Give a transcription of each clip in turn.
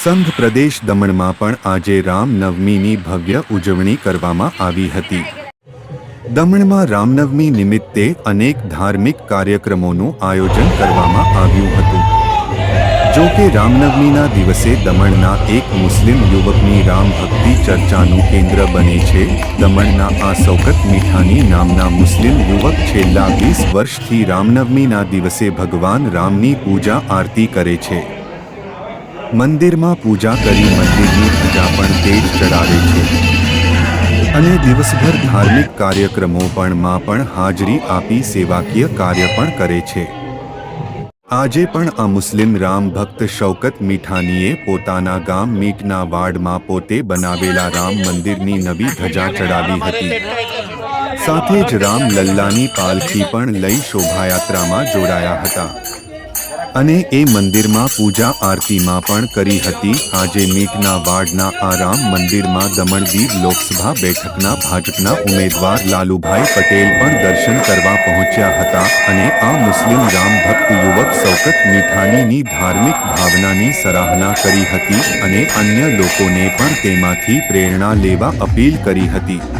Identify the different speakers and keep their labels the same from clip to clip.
Speaker 1: સંઘ પ્રદેશ દમણમાં પણ આજે રામનવમીની ભવ્ય ઉજવણી કરવામાં આવી હતી. દમણમાં રામનવમી નિમિત્તે અનેક ધાર્મિક કાર્યક્રમોનું આયોજન કરવામાં આવ્યું હતું. જો કે રામનવમીના દિવસે દમણના એક મુસ્લિમ યુવકની રામ ભક્તિ ચર્ચાનું કેન્દ્ર બને છે. દમણના આ સૌકત મીઠાની નામના મુસ્લિમ યુવક છેલ્લા વીસ વર્ષથી રામનવમીના દિવસે ભગવાન રામની પૂજા આરતી કરે છે. મંદિરમાં પૂજા કરી મંદિરની ધજા પણ તેજ ચડાવે છે. અને દિવસભર ધાર્મિક કાર્યક્રમો પણ માં પણ હાજરી આપી સેવાકીય કાર્ય પણ કરે છે. આજે પણ આ મુસ્લિમ રામ ભક્ત શૌકત મીઠાનીએ પોતાના ગામ મીટના વાડમાં પોતે બનાવેલા રામ મંદિરની નવી ધજા ચડાવી હતી. સાથે જ રામ લલ્લાની પાલખી પણ લઈ શોભાયાત્રામાં જોડાયા હતા. અને એ મંદિરમાં પૂજા આરતીમાં પણ કરી હતી. આજે મીટના વાડના આરામ મંદિરમાં દમણ લોકસભા બેઠકના ભાજપના ઉમેદવાર લાલુભાઈ પટેલ પણ દર્શન કરવા પહોંચ્યા હતા અને આ મુસ્લિમ રામ ભક્ત યુવક સૌકત મીઠાનીની ધાર્મિક ભાવનાની સરાહના કરી હતી અને અન્ય લોકોને પણ તેમાંથી પ્રેરણા લેવા અપીલ કરી હતી.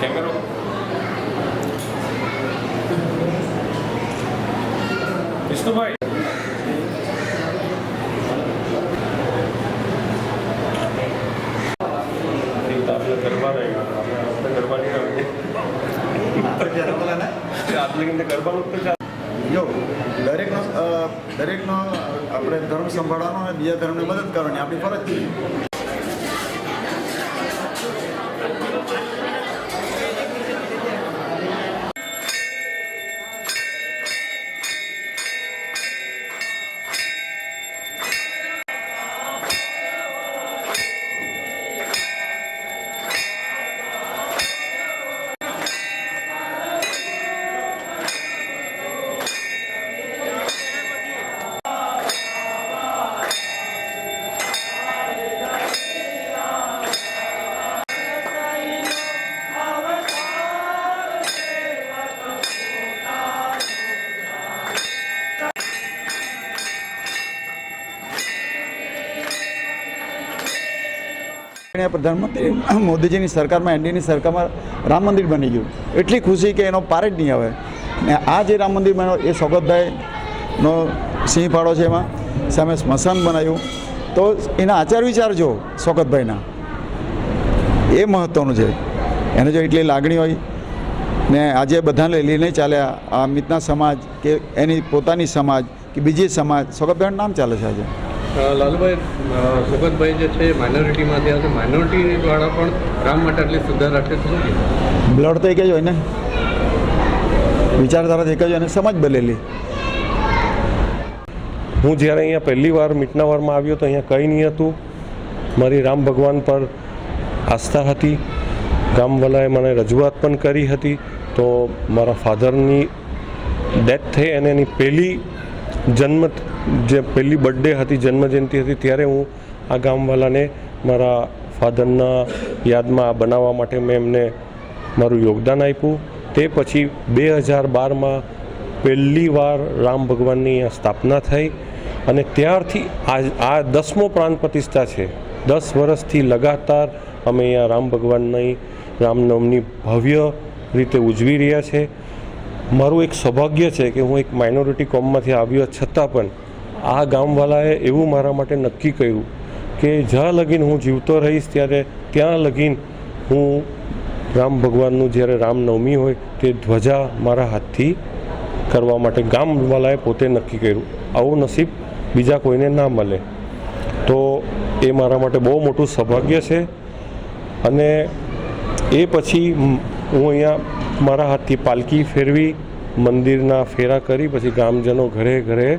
Speaker 2: કેમેરો વિષ્ણુભાઈ ઠીક તો આપણે ગરબા રહી આપણે આપણે ગરબાનું તો
Speaker 3: દરેકનો આપણે ધર્મ સંભાળવાનો અને બીજા ધર્મને મદદ કરવાની આપણી ફરજ છે. પ્રધાનમંત્રી મોદીજીની સરકારમાં, એનડીએની સરકારમાં રામ મંદિર બની ગયું. એટલી ખુશી કે એનો પાર જ નહીં આવે. ને આ જે રામ મંદિર બન્યો, એ સોગતભાઈનો સિંહ ફાળો છે એમાં. સામે સ્મશાન બનાવ્યું. તો એના આચાર વિચાર જો સોગતભાઈના એ મહત્ત્વનું છે. એને જો એટલી લાગણી હોય, ને આજે બધાને લઈને ચાલ્યા આ મિતના સમાજ કે એની પોતાની સમાજ કે બીજી સમાજ સોગતભાઈનું નામ ચાલે છે આજે.
Speaker 2: લાલુભાઈ અ, સુગતભાઈ જે છે માઇનોરિટીમાંથી આવશે માઇનોરિટી દ્વારા પણ રામ માટે આટલી સુધાર રાખે છે.
Speaker 3: બ્લડ તો એક જ હોય ને? વિચારધારા એક જ હોય ને? સમજ બદલેલી
Speaker 4: હું જ્યારે અહીંયા પહેલી વાર મીટનાવારમાં આવ્યો તો અહીંયા કંઈ નહીં હતું. મારી રામ ભગવાન પર આસ્થા હતી. ગામવાલાએ મને રજૂઆત પણ કરી હતી. તો મારા ફાધરની ડેથ થઈ અને એની પહેલી જન્મ જે પહેલી બર્થડે હતી, જન્મજયંતિ હતી, ત્યારે હું આ ગામવાલાને મારા ફાધરના યાદમાં આ બનાવવા માટે મેં એમને મારું યોગદાન આપ્યું. તે પછી બે હજાર બારમાં પહેલી વાર રામ ભગવાનની સ્થાપના થઈ અને ત્યારથી આ આ દસમો પ્રાણ પ્રતિષ્ઠા છે. દસ વર્ષથી લગાતાર અમે અહીંયા રામ ભગવાનની રામનવમની ભવ્ય રીતે ઉજવી રહ્યા છે. મારું એક સૌભાગ્ય છે કે હું એક માઇનોરિટી કોમમાંથી આવ્યો છતાં પણ આ ગામવાલાએ એવું મારા માટે નક્કી કર્યું કે જ્યાં લગીન હું જીવતો રહીશ ત્યારે ત્યાં લગીન હું રામ ભગવાનનું જ્યારે રામનવમી હોય તે ધ્વજા મારા હાથથી કરવા માટે ગામવાલાએ પોતે નક્કી કર્યું. આવું નસીબ બીજા કોઈને ના મળે. તો એ મારા માટે બહુ મોટું સૌભાગ્ય છે અને એ પછી હું અહીંયા મારા હાથથી પાલકી ફેરવી, મંદિરના ફેરા કરી, પછી ગામજનો ઘરે ઘરે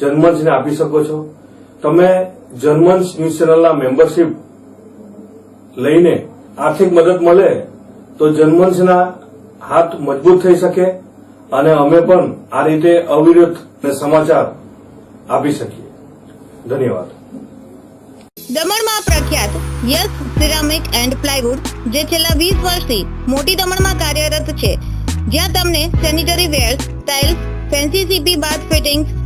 Speaker 5: જન્મંચને આપી શકો છો. તમે જર્મન્સ ન્યૂઝ ચેનલના મેમ્બરશીપ લઈને આર્થિક મદદ મળે તો જર્મન્સના હાથ મજબૂત થઈ શકે અને અમે પણ આ રીતે અવિરત ને સમાચાર આપી શકીએ. ધન્યવાદ.
Speaker 6: દમણમાં પ્રખ્યાત યસ સિરામિક એન્ડ પ્લાયવુડ, જે છેલ્લા વીસ વર્ષથી મોટી દમણમાં કાર્યરત છે. જ્યાં તમને sanitary ware, tiles, fancy CP bath fittings